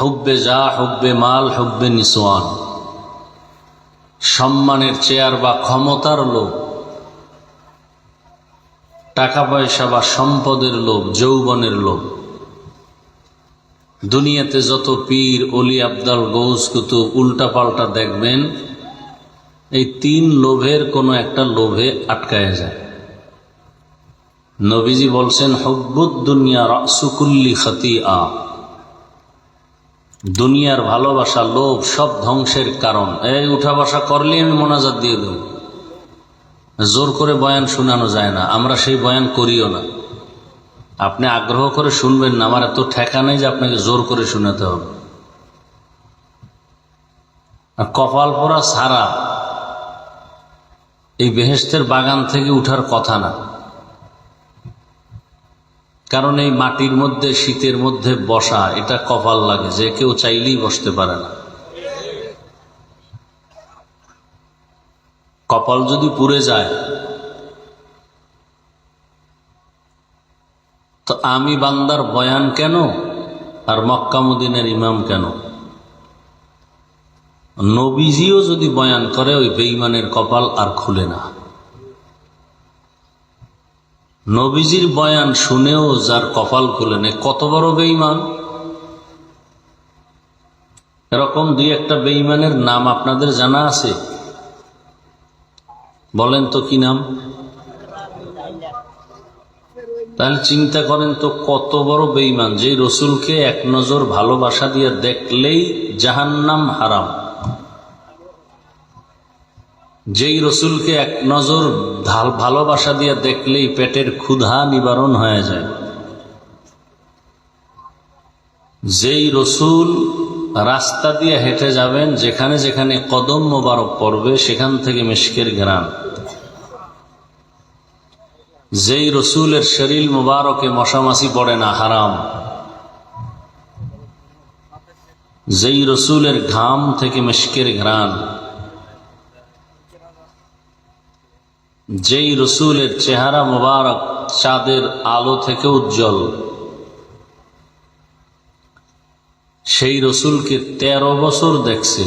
হুব্বে যা, হুব্বে মাল, হুব্বে নিসোয়ান সম্মানের চেয়ার বা ক্ষমতার লোভ। টাকা পয়সা বা সম্পদের লোভ, যৌবনের লোভ। দুনিয়াতে যত পীর অলি আবদাল গৌস কুতুব উল্টা পাল্টা দেখবেন, এই তিন লোভের কোনো একটা লোভে আটকায় যায়। নবীজি বলছেন, হব্বুদ দুনিয়া রাসুকুল্লি খাতি আ দুনিয়ার ভালোবাসা, লোভ সব ধ্বংসের কারণ। এই উঠা বসা করলে আমি মোনাজাত দিয়ে দেব। জোর করে বয়ান শোনানো যায় না, আমরা সেই বয়ান করিও না। আপনি আগ্রহ করে শুনবেন না, আমার এত ঠেকা নেই যে আপনাকে জোর করে শোনাতে হবে। আর কপাল পরা সারা এই বেহেস্তের বাগান থেকে উঠার কথা না। কারণ এই মাটির মধ্যে, শীতের মধ্যে বসা, এটা কপাল লাগে, যে কেউ চাইলেই বসতে পারে না। কপাল যদি পুড়ে যায়, তো আমি বান্দার বয়ান কেন? আর মক্কামুদ্দিনের ইমাম কেন? নবীজিও যদি বয়ান করে, ওই বেইমানের কপাল আর খুলে না। নবীজির বয়ান শুনেও যার কপাল খুলে নেই। কত বড় বেইমান এরকম দুই একটা বেইমানের নাম আপনাদের জানা আছে? বলেন তো কি নাম? তাহলে চিন্তা করেন তো কত বড় বেইমান যে রসুলকে এক নজর ভালোবাসা দিয়ে দেখলেই জাহান্নাম হারাম। যেই রসুলকে এক নজর ভালোবাসা দিয়ে দেখলেই পেটের ক্ষুধা নিবারণ হয়ে যায়। যেই রসুল রাস্তা দিয়ে হেঁটে যাবেন, যেখানে যেখানে কদম মোবারক পড়বে, সেখান থেকে মিশকের গ্রাম যেই রসুলের শরীর মোবারকে মশামাসি পড়ে না, হারাম। যেই রসুলের ঘাম থেকে মিশকের ঘ্রাণ। যেই রসুলের চেহারা মুবারক চাঁদের আলো থেকে উজ্জ্বল, সেই রসুলকে তেরো বছর দেখছে,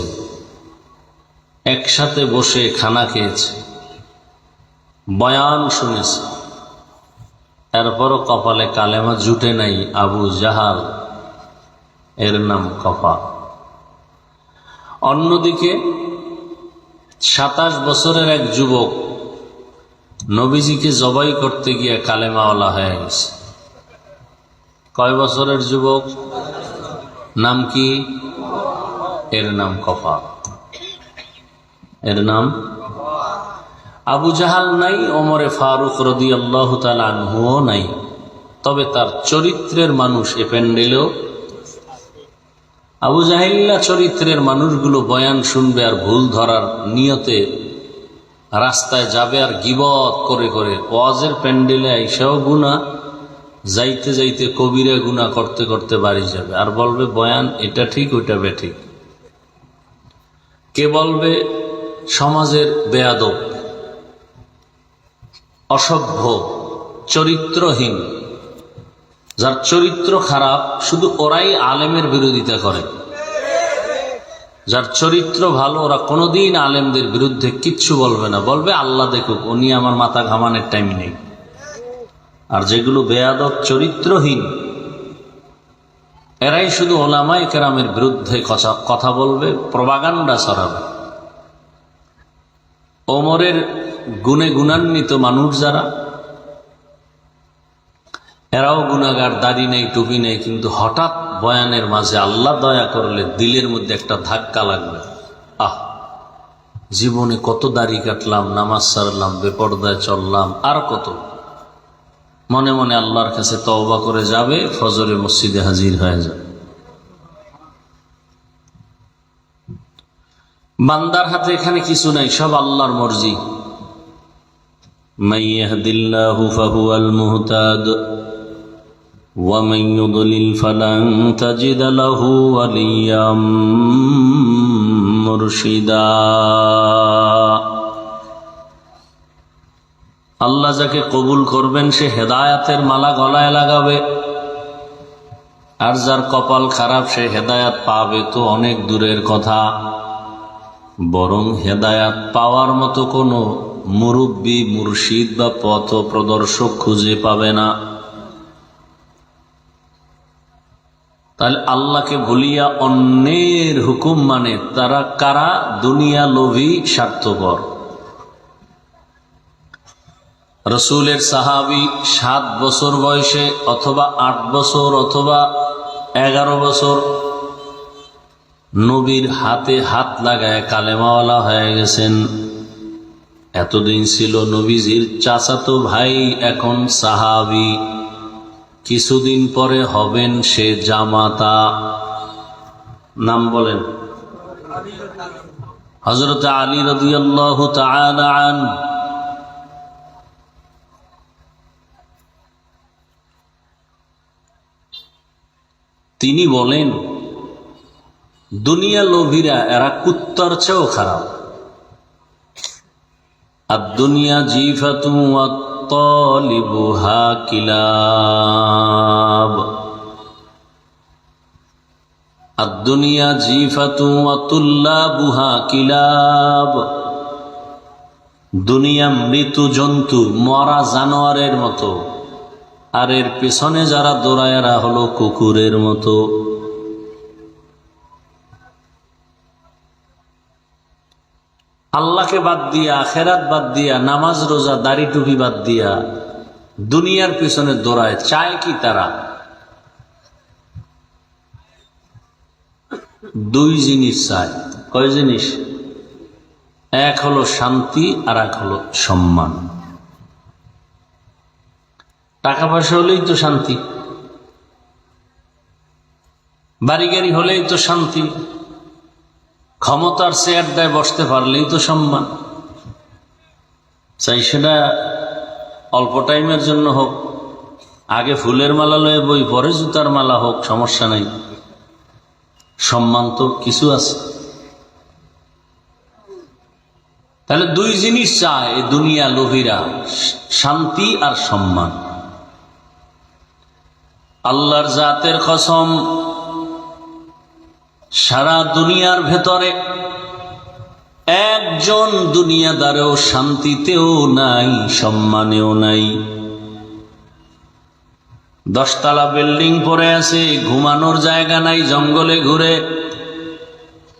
একসাথে বসে খানা খেয়েছে, বয়ান শুনেছে। এরপরও কপালে কালেমা জুটে নাই আবু জাহাল, এর নাম কপা অন্যদিকে সাতাশ বছরের এক যুবক নবীজিকে জবাই করতে গিয়ে কালেমাওয়ালা হয়ে গেছে। কয় বছরের যুবক? নাম কি? এর নাম কপা এর নাম? আবু জাহাল নাই, ওমরে ফারুক রদি আল্লাহ আনহুও নাই। তবে তার চরিত্রের মানুষ এ প্যান্ডেলেও আবু জাহিল্লা চরিত্রের মানুষগুলো বয়ান শুনবে আর ভুল ধরার নিয়তে রাস্তায় যাবে আর গিবত করে করে। ওয়াজের প্যান্ডেলে আইসাও গুণা যাইতে যাইতে কবিরা গুণা করতে করতে বাড়ি যাবে। আর বলবে, বয়ান, এটা ঠিক, ওইটা বেঠিক। কে বলবে, সমাজের বেয়াদব, অসভ্য, চরিত্রহীন। যার চরিত্র খারাপ, শুধু ওরাই আলেমের বিরোধিতা করে। যার চরিত্র ভালো, ওরা কোনোদিন আলেমদের বিরুদ্ধে কিচ্ছু বলবে না। বলবে, আল্লাহ দেখুক, উনি আমার মাথা ঘামানের টাইম নেই। আর যেগুলো বেয়াদব চরিত্রহীন, এরাই শুধু ওলামাই কেরামের বিরুদ্ধে কথা- বলবে প্রবাগান্ডা ছড়াবে। ওমরের গুণে গুণান্বিত মানুষ যারা, এরাও গুণাগার, দাড়ি নেই, টুপি নেই, কিন্তু হঠাৎ বয়ানের মাঝে আল্লাহ দয়া করলে দিলের মধ্যে একটা ধাক্কা লাগবে। আহ, জীবনে কত দাড়ি কাটলাম, নামাজ সারলাম, বেপর্দায় চললাম, আর কত? মনে মনে আল্লাহর কাছে তওবা করে যাবে, ফজরে মসজিদে হাজির হয়ে যাবে। বান্দার হাতে এখানে কিছু নাই, সব আল্লাহর মর্জি। মাইয়াহদিল্লাহু ফাহুয়াল মুহতাদ। ومن يضلل فلن تجد له وليا مرشدا আল্লাহ যাকে কবুল করবেন সে হেদায়াতের মালা গলায় লাগাবে আর যার কপাল খারাপ সে হেদায়াত পাবে তো অনেক দূরের কথা বরং হেদায়াত পাওয়ার মতো কোনো মুরব্বী মুর্শিদ বা পথ প্রদর্শক খুঁজে পাবে না তাহলে আল্লাহকে ভুলিয়া অন্যের হুকুম মানে তারা কারা? দুনিয়া লোভী, স্বার্থপর। রসুলের সাহাবি সাত বছর বয়সে অথবা আট বছর অথবা এগারো বছর নবীর হাতে হাত লাগায় কালেমাওয়ালা হয়ে গেছেন। এতদিন ছিল নবীজির চাচাতো ভাই, এখন সাহাবি। কিছুদিন পরে হবেন সে জামাতা। নাম বলেন। হজরত আলী রদিয়াল্লাহু তিনি বলেন, দুনিয়া লোভীরা, এরা কুত্তার চেয়েও খারাপ। আর দুনিয়া জিফাতু তলিবুহা কিলাব। আর দুনিয়া জিফাতু তুল্লাবুহা কিলাব। দুনিয়া মৃত্যু জন্তু, মরা জানোয়ারের মতো। আর এর পেছনে যারা দৌড়ায়রা হলো কুকুরের মতো। আল্লাহকে বাদ দিয়া খেরাত বাদ দিয়া, নামাজ, রোজা, দাড়ি টুপি বাদ দিয়া দুনিয়ার পিছনে দৌড়ায়। চায় কি তারা? দুই জিনিস চায়। কয় জিনিস? এক হলো শান্তি আর এক হলো সম্মান। টাকা পয়সা হলেই তো শান্তি। বাড়ি গাড়ি হলেই তো শান্তি। ক্ষমতার চেয়ার দেয়, বসতে পারলেই তো সম্মান। চাই সেটা অল্প টাইমের জন্য হোক, আগে ফুলের মালা লয়ে বই, পরে জুতার মালা হোক, সমস্যা নাই। সম্মান তো কিছু আছে। তাহলে দুই জিনিস চায় দুনিয়া লোভীরা, শান্তি আর সম্মান। আল্লাহর জাতের কসম সারা দুনিয়ার ভেতরে একজন দুনিয়াদারেও শান্তিতেও নাই, সম্মানেও নাই। দশতলা বিল্ডিং পরে আছে, ঘুমানোর জায়গা নাই, জঙ্গলে ঘুরে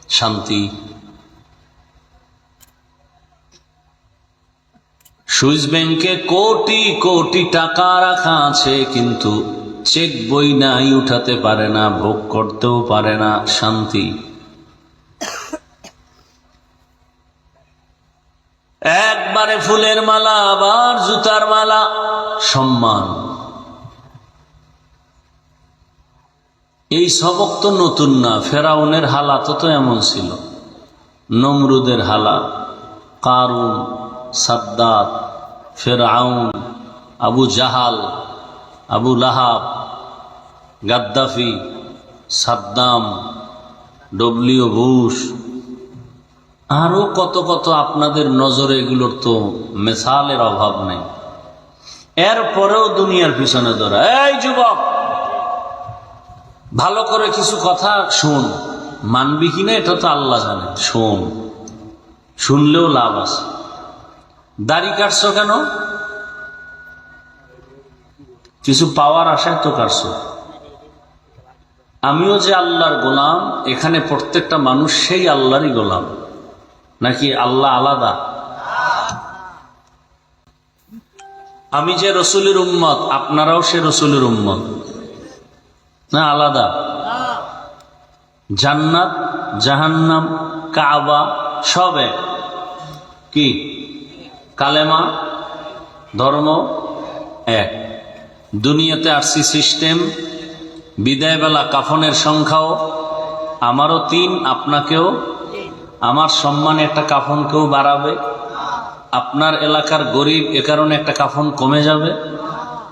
শান্তি। সুইস ব্যাংকে কোটি কোটি টাকা রাখা আছে, কিন্তু চেক বই নাই উঠাতে পারে না, ভোগ করতেও পারে না, শান্তি। একবারে ফুলের মালা, আবার জুতার মালা, সম্মান। এই সবক তো নতুন না, ফেরাউনের হালাত তো এমন ছিল। নমরুদের হালা কারুন, সাদ্দাত, ফেরাউন, Abu Jahl Abu Lahab, Gaddafi, Saddam, W Bush. আরও কত কত আপনাদের নজরে এগুলোর তো মেসালের অভাব নেই। এরপরেও দুনিয়ার পিছনে ধরা এই যুবক, ভালো করে কিছু কথা শোন। মানবি কিনা এটা তো আল্লাহ জানে। শোন, শুনলেও লাভ আছে। দাড়ি কাটছো কেন? কিছু পাওয়ার আশায় তো কাটছো আমিও যে আল্লাহর গোলাম, এখানে প্রত্যেকটা মানুষ সেই আল্লাহরই গোলাম। নাকি আল্লাহ আলাদা? আমি যে রসুলের উম্মত, আপনারাও সে রসুলের উম্মত। না, আলাদা? জান্নাত, জাহান্নাম, কাবা, সব এক। কি? কালেমা, ধর্ম এক। দুনিয়াতে আসছি সিস্টেম, বিদায়বেলা কাফনের সংখ্যাও, আমারও তিন, আপনাকেও। আমার সম্মানে একটা কাফন কেউ বাড়াবে। আপনার এলাকার গরিব এ কারণে একটা কাফন কমে যাবে।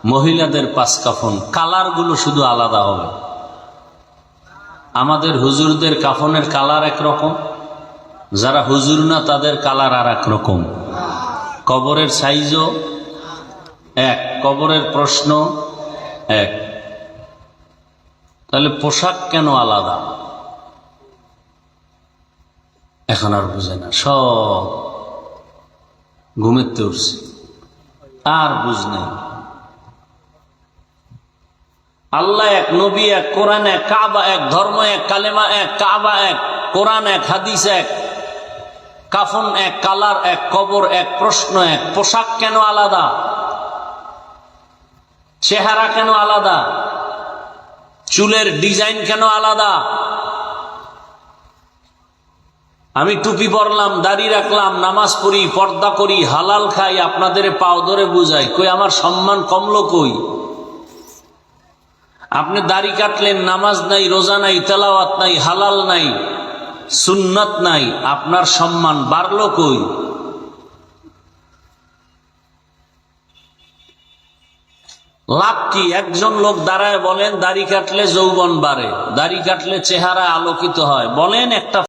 মহিলাদের পাঁচ কাফন। কালারগুলো শুধু আলাদা হবে। আমাদের হুজুরদের কাফনের কালার একরকম। যারা হুজুর না, তাদের কালার আর এক রকম। কবরের সাইজও এক, কবরের প্রশ্ন এক। তাহলে পোশাক কেন আলাদা? এখন আর বুঝে না, সব ঘুমেতে উঠছে, আর বুঝ নেই। আল্লাহ এক, নবী এক, কোরআন এক, কাবা এক, ধর্ম এক, কালেমা এক, কাবা এক, কোরআন এক, হাদিস এক, কাফন এক, কালার এক, কবর এক, প্রশ্ন এক, পোশাক কেন আলাদা? চেহারা কেন আলাদা? চুলের ডিজাইন কেন আলাদা? আমি টুপি পরলাম, দাড়ি রাখলাম, নামাজ পড়ি, পর্দা করি, হালাল খাই, আপনাদের পাও ধরে বুঝাই, কই আমার সম্মান কমলো কই? আপনি দাড়ি কাটলেন, নামাজ নাই, রোজা নাই, তেলাওয়াত নাই, হালাল নাই, সুন্নত নাই, আপনার সম্মান বাড়লো কই? লাভ কি? একজন লোক দাঁড়ায় বলেন, দাড়ি কাটলে যৌবন বাড়ে, দাড়ি কাটলে চেহারা আলোকিত হয়। বলেন একটা